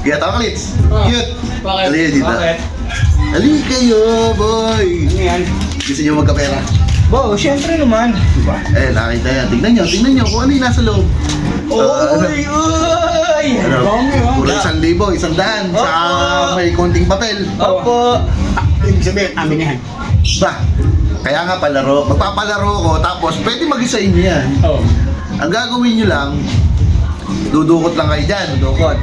Kaya taklits. Oh. Cute. Bakit? Halika dito. Bakit? Halika kayo, boy. Ano yan? Gusto niyo magkapera? Bo, syempre naman. Diba? Eh, nakita yan. Tingnan nyo, tingnan nyo kung ano yung nasa loob. Ah, ano? Uy, uy! Ano? Dami, oh. Isang libo, isang daan. Sa may konting papel. Opo. Ah, Ibig sabihin, amin yan. Ba? Kaya nga palaro. Magpapalaro ko, tapos pwede mag-isa inyo yan. Oh. Ang gagawin nyo lang, dudukot lang kayo dyan. Dukot.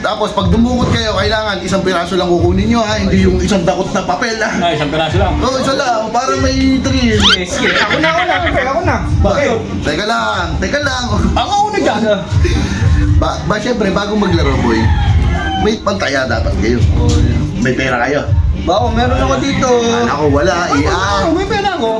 Tapos pag dumukot kayo, kailangan isang piraso lang kukunin nyo ha, hindi yung isang dakot na papel ha. Ay, isang piraso lang. Oo, isa lang, para may thrill. Sige, sige. Ako na, ako na. Pre, ako na. Bakit? Teka lang, teka lang. Ako una dyan. Ba, ba syempre, bago maglaro boy, may pantaya dapat kayo. May pera kayo. Bako, meron ako dito. Kala ko wala, Ako, iya. may pera ako.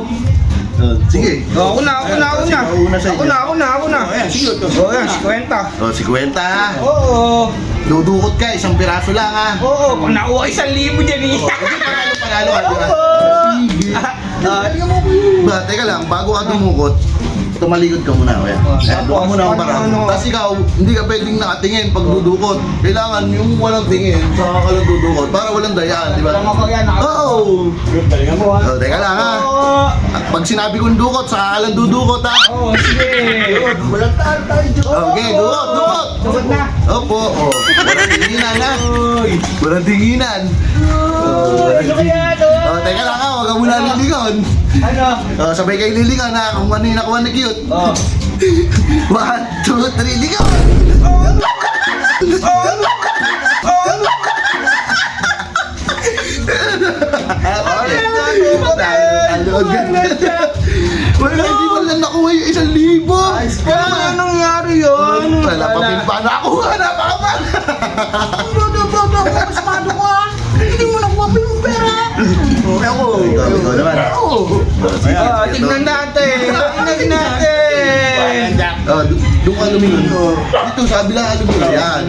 Oh, sige. Oh, ako na, ako na, ako na. Ako na, ako na, ako na. Oh, sige. Oh, yan, 50. O, 50 ha. Oo. Dudukot ka, isang piraso lang ha. Oo, pag nakuha isang libo dyan eh. Panalo, panalo ka, di ba? Oo. Sige. Ah, tingnan mo. Ba, teka lang, bago ka dumukot, tumalikod ka muna, kuya. Oh, Eh, doon muna ang parang. ano? Tapos ikaw, hindi ka pwedeng nakatingin pag dudukot. Kailangan yung walang tingin, saka ka lang dudukot, para walang dayaan, di ba? Oo! Oh, teka lang ha. Pag sinabi kong dukot, saka ka lang dudukot ha. Oo, sige. Walang tayo tayo. Okay, dukot, dukot! Dukot na. Opo, oh. Walang tinginan ha. Walang tinginan. Ano kaya to? Oh, teka lang ha, huwag ka muna lilingon. Ano? Oh, sabay kayo lilingon ha, kung ano yung nakuha na cute. Oh. One, two, three, ligaw! Wala, hindi mo lang nakuha yung isang libo. Ano nga nangyari yun? Wala pa pinapana ako. Wala pa ka pa. Bodo, bodo, masmado ko Ikaw, naman. Ah, tignan natin. Tignan natin. Oh, du- doon ka lumingon. Dito, sabi lang lumingon. Yan.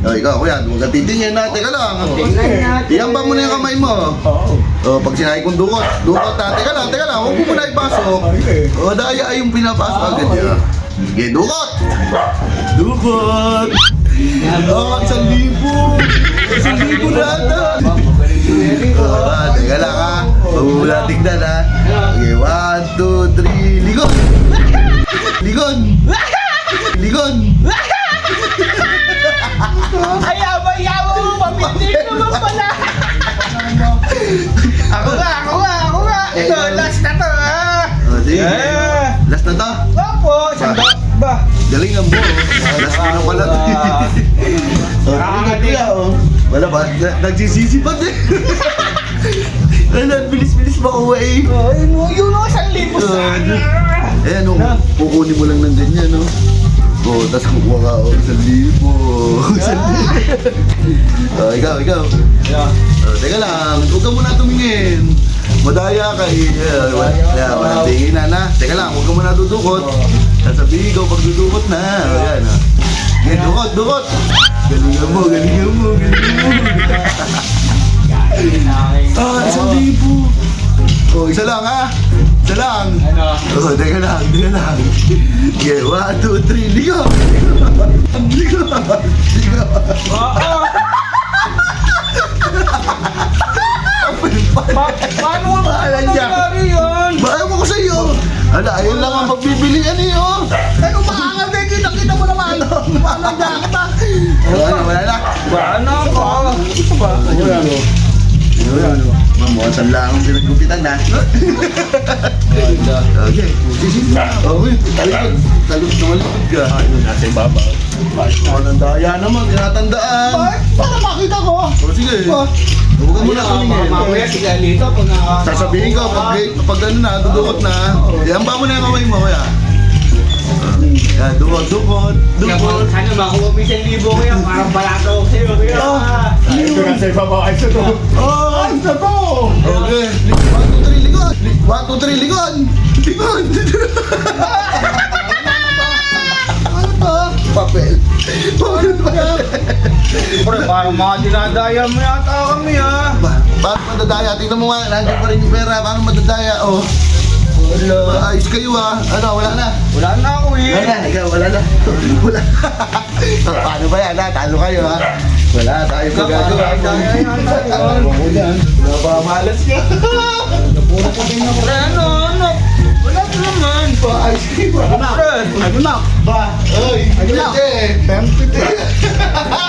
Oh, ikaw, kuya, huwag ka titingin na. Teka lang. Tignan natin. Iyamba mo na yung kamay mo. Oo. Oh, pag sinabi kong dukot, dukot na. Teka lang, teka lang. Huwag mo muna ipasok. O, daya ay yung pinapasok agad niya. Sige, dukot! Dukot! Oh, isang libo! Isang libo na ata! Oh, ah, teka lang ha. Huwag mo muna tignan ha. Okay, one, two, three, ligon! Ligon! Ligon! Ayaba, ayaba mo, mapindi naman pala. Wala ba? Na- Nagsisisi pa din. Ano, bilis-bilis makuha eh. Oh, yun, oh, yun, oh, isang libo Ah, sana. Eh, ano, kukunin mo lang ng ganyan, no? Oh, tapos kukuha ka, oh, isang libo. Isang libo. Oh, ikaw, ikaw. Yeah. Oh, teka lang, huwag ka muna tumingin. Madaya ka eh. Yeah, wala, yeah, walang tingin na na. Teka lang, huwag ka muna dudukot. Sasabihin ko pag dudukot na. Oh, yan, ah. Okay, dukot, dukot. Galingan mo, galingan mo, galingan mo. Ah, isang libo. Oh, isa lang ha. Isa lang. Ano? Oh, teka lang, teka lang. Okay, one, two, three, ligaw. Ligaw. Ligaw. Oo. Pa- paano mo Bahala paano nangyari yun? Bahay mo iyo. Ala, ayun lang ang pagbibilian niyo. Ay, umaangal na. Paano ako? Ito ba? Wala, no. Wala, no. Ma'am, mukhang sanla akong pinagkupitan na. Okay. Okay, talikod. Talog na malikod ka. Nasa ibaba. Walang daya naman, tinatandaan. Bakit? Para makita ko. O sige. Huwag ka muna tumingin. Mamaya si Galito pag na... Sasabihin ko, pag, pag ano na, dudukot na, yan ba mo na yung kamay mo, kaya? Yan, dukot, dukot, dukot. Sana makuha mo isang libo ko yan. Parang balato ko sa'yo. Kuya. Ito na sa ibaba ay sa to. Oh, Ay, sa to! Okay. One, two, three, ligon. One, two, three, ligon. Ligon. ano to? Papel. Papel ba? Pre, parang mga dinadaya mo yata kami ha. Ba, paano madadaya? Tingnan mo nga, nandiyan pa rin yung pera. Paano madadaya? Oh. Hello. Ayos kayo ha. Ano, wala na. Wala na ako eh. Wala na, ikaw, wala na. Wala. Paano ba yan ha? Talo kayo ha? Wala, tayo magagawa. Ano mo yan? Napamalas ka. Napuro ko din ako. Ano, ano? Wala ko naman. Ba, ayos kayo? Ano na? Ano na? Ba, ay. Ano na? Pempit eh.